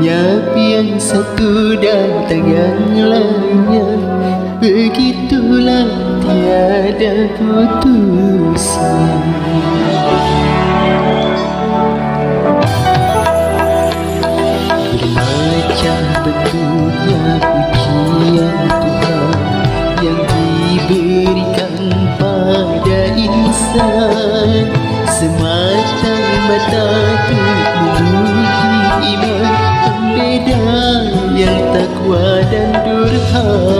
Lenyap yang satu datang yang lainnya. Begitulah tiada putusnya oh.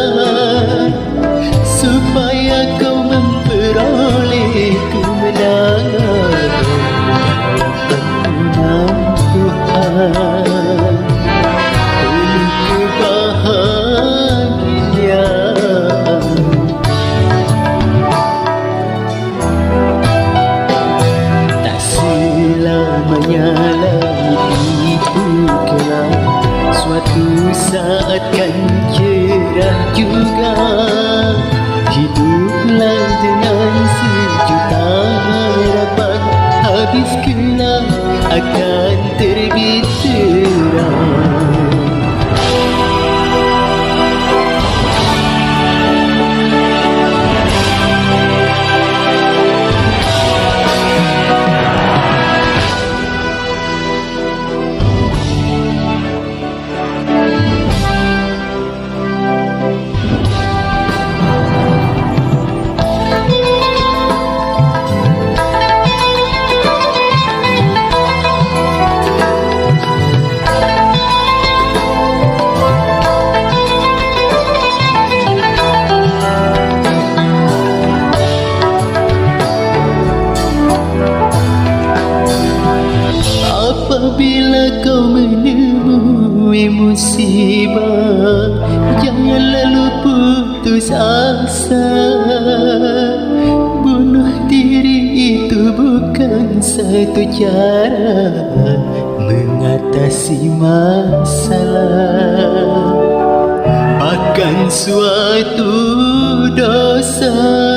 juga. Hiduplah dengan sejuta harapan. Habis gelap akan Apabila kau menemui musibah Jangan lalu putus asa. Bunuh diri itu bukan satu cara Mengatasi masalah. Bahkan suatu dosa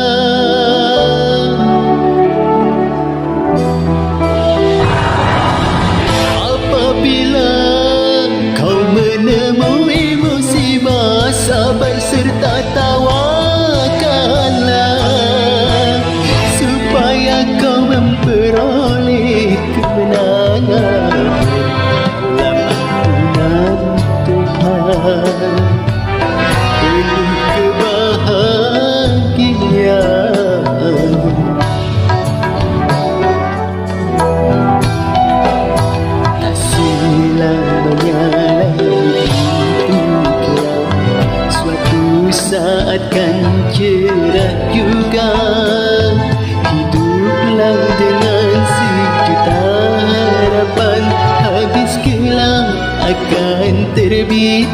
saat kan cerah juga. Hiduplah dengan sejuta harapan. Habis gelap akan terbit